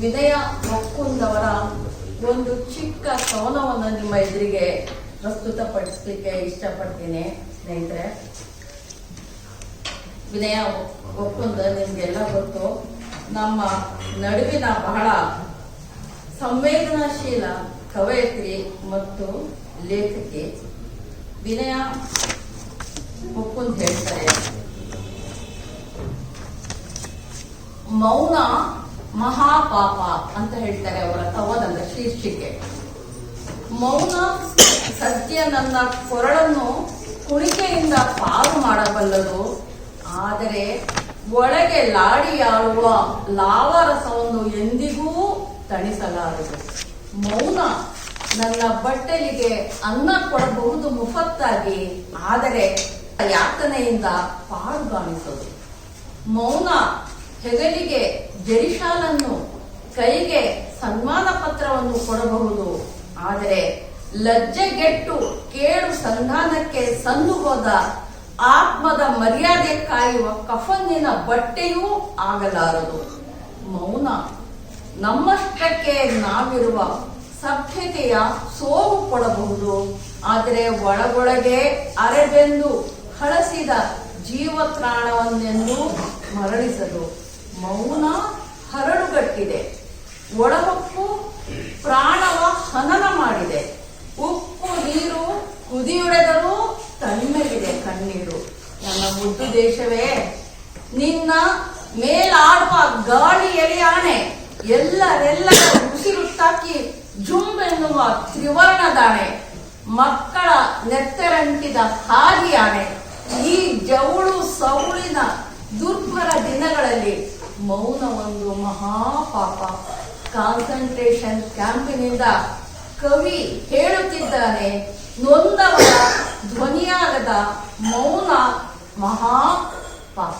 ವಿನಯ ಒಕ್ಕುಂದವರ ಒಂದು ಚಿಕ್ಕ ಕವನವನ್ನು ನಿಮ್ಮ ಎದುರಿಗೆ ಪ್ರಸ್ತುತಪಡಿಸಲಿಕ್ಕೆ ಇಷ್ಟಪಡ್ತೀನಿ ಸ್ನೇಹಿತರೆ. ವಿನಯ ಒಕ್ಕುಂದ ನಿಮ್ಗೆಲ್ಲ ಗೊತ್ತು. ನಮ್ಮ ನಡುವಿನ ಬಹಳ ಸಂವೇದನಾಶೀಲ ಕವಯತ್ರಿ ಮತ್ತು ಲೇಖಕಿ ವಿನಯ ಒಕ್ಕುಂದ್ ಹೇಳ್ತಾರೆ. ಮೌನ ಮಹಾಪಾಪ ಅಂತ ಹೇಳ್ತಾರೆ ಅವರ ತವದಂತ ಶೀರ್ಷಿಕೆ. ಮೌನ ಸತ್ಯ ನನ್ನ ಕೊರಳನ್ನು ಕುಣಿಕೆಯಿಂದ ಪಾರು ಮಾಡಬಲ್ಲದು. ಆದರೆ ಒಳಗೆ ಲಾಡಿಯಾಳುವ ಲಾವರಸವನ್ನು ಎಂದಿಗೂ ತಣಿಸಲಾರದು. ಮೌನ ನನ್ನ ಬಟ್ಟಲಿಗೆ ಅನ್ನ ಕೊಡಬಹುದು ಮುಫತ್ತಾಗಿ, ಆದರೆ ಯಾತನೆಯಿಂದ ಪಾರುಗಾಣಿಸದು ಮೌನ ಹೆಗಲಿಗೆ ಜರಿಶಾಲನ್ನು ಕೈಗೆ ಸನ್ಮಾನ ಪತ್ರವನ್ನು ಕೊಡಬಹುದು. ಆದರೆ ಲಜ್ಜೆಗೆಟ್ಟು ಕೇಳು ಸಂಧಾನಕ್ಕೆ ಸಂದು ಹೋದ ಆತ್ಮದ ಮರ್ಯಾದೆ ಕಾಯುವ ಕಫನ್ನಿನ ಬಟ್ಟೆಯೂ ಆಗಲಾರದು. ಮೌನ. ನಮ್ಮಷ್ಟಕ್ಕೆ ನಾವಿರುವ ಸಭ್ಯತೆಯ ಸೋವು ಕೊಡಬಹುದು. ಆದರೆ ಒಳಗೊಳಗೆ ಅರೆಬೆಂದು ಹಳಸಿದ ಜೀವತ್ರಾಣವನ್ನೆಂದು ಮರಳಿಸದು. ಮೌನ ಹರಳುಗಟ್ಟಿದೆ ಒಳಹೊಕ್ಕು ಪ್ರಾಣವ ಹನನ ಮಾಡಿದೆ. ಉಪ್ಪು, ನೀರು ಕುದಿಯುಡೆದರೂ ತಣ್ಣಗಿದೆ ಕಣ್ಣೀರು. ನನ್ನ ಮುದ್ದು ದೇಶವೇ, ನಿನ್ನ ಮೇಲಾಡುವ ಗಾಳಿ ಎಲೆಯಾಣೆ. ಎಲ್ಲರೆಲ್ಲರ ಉಸಿರು ತಾಕಿ ತ್ರಿವರ್ಣ ದಾಣೆ ಮಕ್ಕಳ ನೆತ್ತರಂಟಿದ ಹಾದಿಯಾಣೆ. ಈ ಜವಳು ಸೌಳಿನ ದುರ್ಭರ ದಿನಗಳಲ್ಲಿ ಮೌನ ಒಂದು ಮಹಾಪಾಪ ಕಾನ್ಸಂಟ್ರೇಷನ್ ಕ್ಯಾಂಪಿನಿಂದ ಕವಿ ಹೇಳುತ್ತಿದ್ದಾನೆ ನೊಂದವರ ಧ್ವನಿಯಾಗದ ಮೌನ ಮಹಾ ಪಾಪ